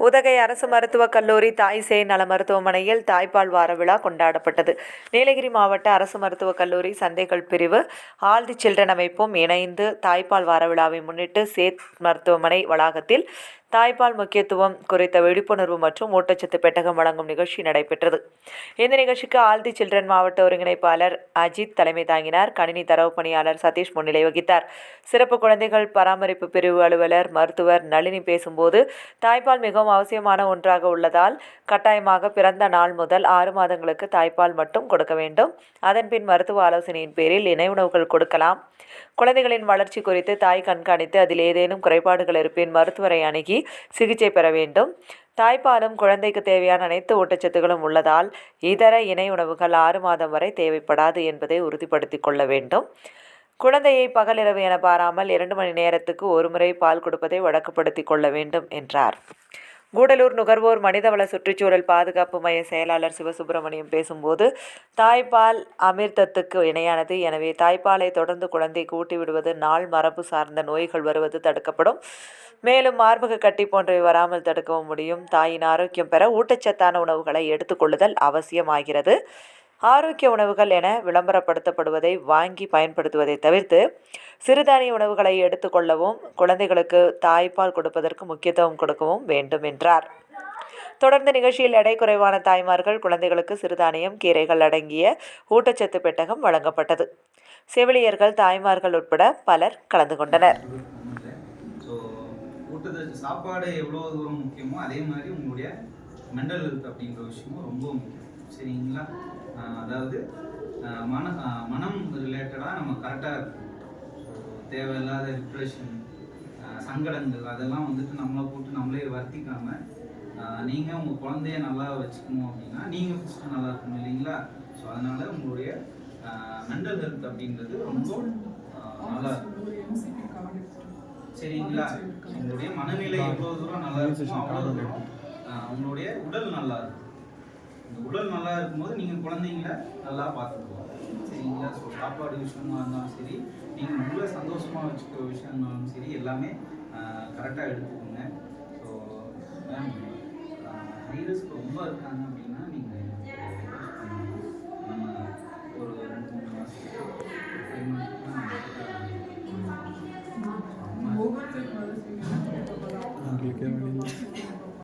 உதகை அரசு மருத்துவக் கல்லூரி தாய் சேய் நல மருத்துவமனையில் தாய்ப்பால் வார விழா கொண்டாடப்பட்டது. நீலகிரி மாவட்ட அரசு மருத்துவக் கல்லூரி சந்தைகள் பிரிவு ஆல் தி சில்ட்ரன் அமைப்பும் இணைந்து தாய்ப்பால் வார விழாவை முன்னிட்டு சேத் மருத்துவமனை வளாகத்தில் தாய்ப்பால் முக்கியத்துவம் குறித்த விழிப்புணர்வு மற்றும் ஊட்டச்சத்து பெட்டகம் வழங்கும் நிகழ்ச்சி நடைபெற்றது. இந்த நிகழ்ச்சிக்கு ஆல்தி சில்ட்ரன் மாவட்ட ஒருங்கிணைப்பாளர் அஜித் தலைமை தாங்கினார். கணினி தரவு பணியாளர் சதீஷ் முன்னிலை வகித்தார். சிறப்பு குழந்தைகள் பராமரிப்பு பிரிவு அலுவலர் மருத்துவர் நளினி பேசும்போது தாய்ப்பால் மிகவும் அவசியமான ஒன்றாக உள்ளதால் கட்டாயமாக பிறந்த நாள் முதல் ஆறு மாதங்களுக்கு தாய்ப்பால் மட்டும் கொடுக்க வேண்டும். அதன்பின் மருத்துவ ஆலோசனையின் பேரில் இணை உணவுகள் கொடுக்கலாம். குழந்தைகளின் வளர்ச்சி குறித்து தாய் கண்காணித்து அதில் ஏதேனும் குறைபாடுகள் இருப்பின் மருத்துவரை அணுகி சிகிச்சை பெற வேண்டும். தாய்ப்பாலும் குழந்தைக்கு தேவையான அனைத்து ஊட்டச்சத்துகளும் உள்ளதால் இதர இணை உணவுகள் ஆறு மாதம் வரை தேவைப்படாது என்பதை உறுதிப்படுத்தி கொள்ள வேண்டும். குழந்தையை பகலிரவு என பாராமல் இரண்டு மணி நேரத்துக்கு ஒருமுறை பால் கொடுப்பதை வழக்கப்படுத்தி கொள்ள வேண்டும் என்றார். கூடலூர் நுகர்வோர் மனிதவள சுற்றுச்சூழல் பாதுகாப்பு மைய செயலாளர் சிவசுப்பிரமணியம் பேசும்போது தாய்ப்பால் அமிர்தத்துக்கு இணையானது. எனவே தாய்ப்பாலை தொடர்ந்து குழந்தை கூட்டி விடுவது நாள் மரபு சார்ந்த நோய்கள் வருவது தடுக்கப்படும். மேலும் மார்பக கட்டி போன்றவை வராமல் தடுக்கவும் முடியும். தாயின் ஆரோக்கியம் பெற ஊட்டச்சத்தான உணவுகளை எடுத்துக்கொள்ளுதல் அவசியமாகிறது. ஆரோக்கிய உணவுகள் என விளம்பரப்படுத்தப்படுவதை வாங்கி பயன்படுத்துவதை தவிர்த்து சிறுதானிய உணவுகளை எடுத்துக்கொள்ளவும் குழந்தைகளுக்கு தாய்ப்பால் கொடுப்பதற்கு முக்கியத்துவம் கொடுக்கவும் வேண்டும் என்றார். தொடர்ந்து நிகழ்ச்சியில் எடை குறைவான தாய்மார்கள் குழந்தைகளுக்கு சிறுதானியம் கீரைகள் அடங்கிய ஊட்டச்சத்து பெட்டகம் வழங்கப்பட்டது. செவிலியர்கள் தாய்மார்கள் உட்பட பலர் கலந்து கொண்டனர். சாப்பாடு எவ்வளோ தூரம் முக்கியமோ அதே மாதிரி உங்களுடைய மென்டல் ஹெல்த் அப்படிங்கிற விஷயமும் ரொம்ப முக்கியம். சரிங்களா? அதாவது மன மனம் ரிலேட்டடாக நம்ம கரெக்டாக தேவையில்லாத டிப்ரெஷன் சங்கடங்கள் அதெல்லாம் வந்துட்டு நம்மளை போட்டு நம்மளே வருத்திக்காம ஆஹ் நீங்க உங்க குழந்தைய நல்லா வச்சுக்கணும் அப்படின்னா நீங்க ஃபஸ்ட்டு நல்லா இருக்கணும் இல்லைங்களா? ஸோ அதனால உங்களுடைய மென்டல் ஹெல்த் அப்படின்றது ரொம்ப நல்லா இருக்கும் சரிங்களா? உங்களுடைய மனநிலை எவ்வளவு தூரம் நல்லா இருக்குமோ தூரம் ஆஹ் உங்களுடைய உடல் நல்லா இருக்கும். இந்த உடல் நல்லா இருக்கும்போது நீங்கள் குழந்தைங்கள நல்லா பார்த்துக்குவோம் சரிங்களா? ஸோ சாப்பாடு விஷயமா இருந்தாலும் சரி நீங்கள் உங்களை சந்தோஷமாக வச்சுக்கிற விஷயம்னாலும் சரி எல்லாமே கரெக்டாக எடுத்துக்கோங்க. ஸோ மேம் ஹைரஸ்க்கு ரொம்ப இருக்காங்க அப்படின்னா நீங்கள் நம்ம ஒரு ரெண்டு மூணு மாதத்துக்கு உங்களுக்கு